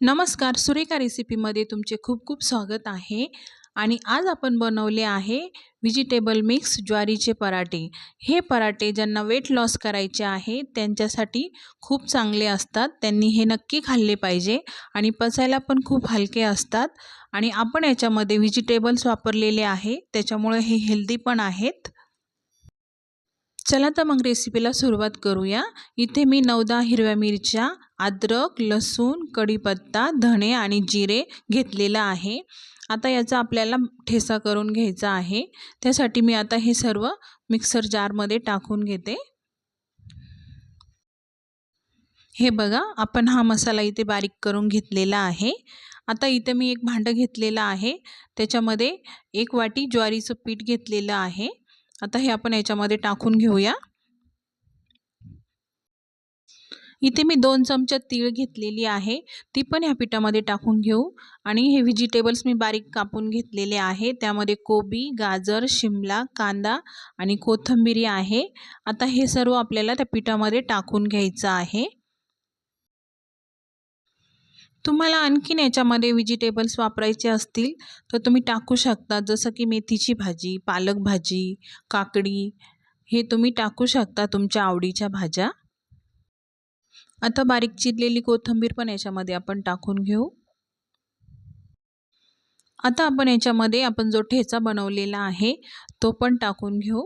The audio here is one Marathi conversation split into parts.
नमस्कार सुरेखा रेसिपीमध्ये तुमचे खूप खूप स्वागत आहे. आणि आज आपण बनवले आहे व्हेजिटेबल मिक्स ज्वारीचे पराठे. हे पराठे ज्यांना वेट लॉस करायचे आहे त्यांच्यासाठी खूप चांगले असतात. त्यांनी हे नक्की खाल्ले पाहिजे आणि पचायला पण खूप हलके असतात. आणि आपण याच्यामध्ये व्हेजिटेबल्स वापरलेले आहे त्याच्यामुळे हे हेल्दी पण आहेत. चला तर मग रेसिपीला सुरुवात करूया. इथे मी नवदा हिरव्या मिरच्या अद्रक लसूण कढीपत्ता धणे आणि जिरे घेतलेलं आहे. आता याचा आपल्याला ठेसा करून घ्यायचा आहे. त्यासाठी मी आता हे सर्व मिक्सर जारमध्ये टाकून घेते. हे बघा आपण हा मसाला इथे बारीक करून घेतलेला आहे. आता इथे मी एक भांडं घेतलेलं आहे. त्याच्यामध्ये एक वाटी ज्वारीचं पीठ घेतलेलं आहे. आता हे आपण याच्यामध्ये टाकून घेऊया. इथे मी दोन चमचा तीळ घेतलेली आहे. ती पण ह्या पिठामध्ये टाकून घेऊ. आणि हे व्हेजिटेबल्स मी बारीक कापून घेतलेले आहे. त्यामध्ये कोबी गाजर शिमला कांदा आणि कोथंबिरी आहे. आता हे सर्व आपल्याला त्या पिठामध्ये टाकून घ्यायचं आहे. तुम्हाला आणखीन याच्यामध्ये व्हेजिटेबल्स वापरायचे असतील तर तुम्ही टाकू शकता. जसं की मेथीची भाजी पालक भाजी काकडी हे तुम्ही टाकू शकता तुमच्या आवडीच्या भाज्या. आता बारीक चिरलेली कोथिंबीर पण याच्यामध्ये आपण टाकून घेऊ. आता आपण याच्यामध्ये आपण जो ठेचा बनवलेला आहे तो पण टाकून घेऊ.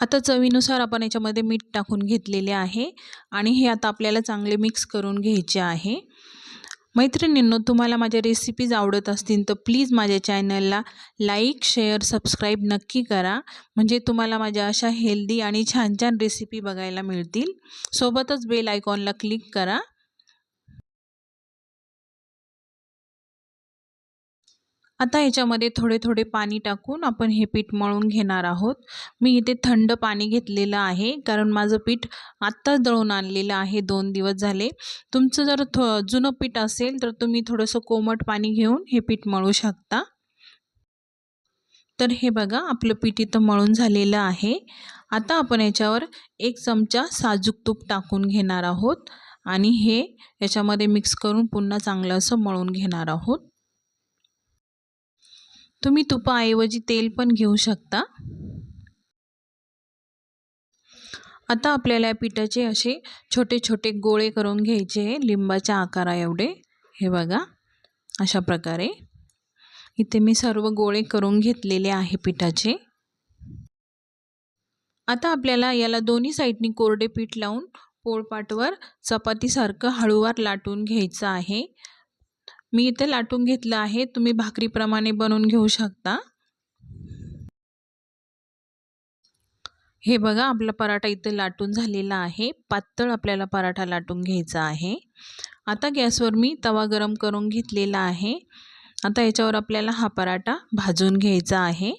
आता चवीनुसार आपण याच्यामध्ये मीठ टाकून घेतलेले आहे आणि हे आता आपल्याला चांगले मिक्स करून घ्यायचे आहे. मैत्रिणींनो तुम्हाला माझ्या रेसिपीज आवडत असतील तर प्लीज माझ्या चॅनलला लाईक शेअर सबस्क्राईब नक्की करा. म्हणजे तुम्हाला माझ्या अशा हेल्दी आणि छान छान रेसिपी बघायला मिळतील. सोबतच बेल आयकॉनला क्लिक करा. आता ह्याच्यामध्ये थोडे थोडे पाणी टाकून आपण हे पीठ मळून घेणार आहोत. मी इथे थंड पाणी घेतलेलं आहे कारण माझं पीठ आत्ताच दळून आणलेलं आहे दोन दिवस झाले. तुमचं जर थो जुनं पीठ असेल तर तुम्ही थोडंसं कोमट पाणी घेऊन हे पीठ मळू शकता. तर हे बघा आपलं पीठ इथं मळून झालेलं आहे. आता आपण याच्यावर एक चमचा साजूक तूप टाकून घेणार आहोत आणि हे याच्यामध्ये मिक्स करून पुन्हा चांगलं असं मळून घेणार आहोत. तुम्ही तुपाऐवजी तेल पण घेऊ शकता. आता आपल्याला या पिठाचे असे छोटे छोटे गोळे करून घ्यायचे लिंबाच्या आकारा एवढे. हे बघा अशा प्रकारे. इथे मी सर्व गोळे करून घेतलेले आहे पिठाचे. आता आपल्याला याला दोन्ही साईडनी कोरडे पीठ लावून पोळपाटवर चपातीसारखं हळूवार लाटून घ्यायचं आहे. मी इथे लाटून घेतलं आहे. तुम्ही भाकरीप्रमाणे बनवून घेऊ शकता. हे बघा आपला पराठा इथे लाटून झालेला आहे. पातळ आपल्याला पराठा लाटून घ्यायचा आहे. आता गॅसवर मी तवा गरम करून घेतलेला आहे. आता याच्यावर आपल्याला हा पराठा भाजून घ्यायचा आहे.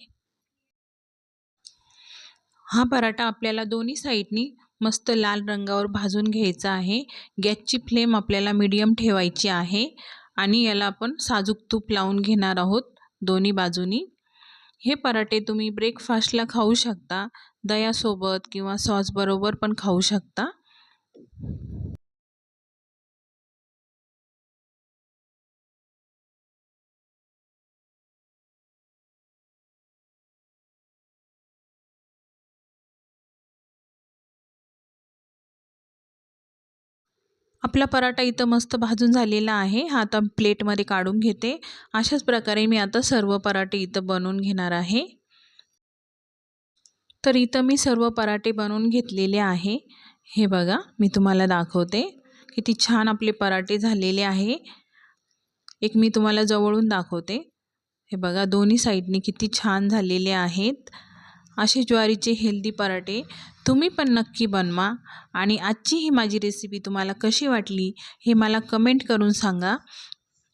हा पराठा आपल्याला दोन्ही साईडनी मस्त लाल रंगावर भाजून घ्यायचा आहे. गॅसची फ्लेम आपल्याला मीडियम ठेवायची आहे. आणि याला आपण साजूक तूप लावून घेणार आहोत दोन्ही बाजूनी. हे पराठे तुम्ही ब्रेकफास्टला खाऊ शकता दयासोबत किंवा सॉसबरोबर पण खाऊ शकता. आपला पराठा इथं मस्त भाजून झालेला आहे. हा आता प्लेटमध्ये काढून घेते. अशाच प्रकारे मी आता सर्व पराठे इथं बनवून घेणार आहे. तर इथं मी सर्व पराठे बनवून घेतलेले आहे. हे बघा मी तुम्हाला दाखवते. किती छान आपले पराठे झालेले आहे. एक मी तुम्हाला जवळून दाखवते. हे बघा दोन्ही साईडने किती छान झालेले आहेत. असे ज्वारीचे हेल्दी पराठे तुम्ही पण नक्की बनवा. आणि आजची ही माझी रेसिपी तुम्हाला कशी वाटली हे मला कमेंट करून सांगा.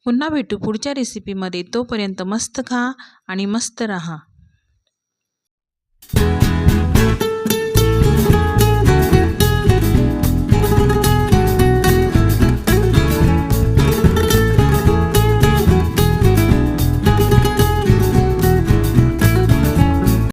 पुन्हा भेटू पुढच्या रेसिपीमध्ये तोपर्यंत मस्त खा आणि मस्त रहा.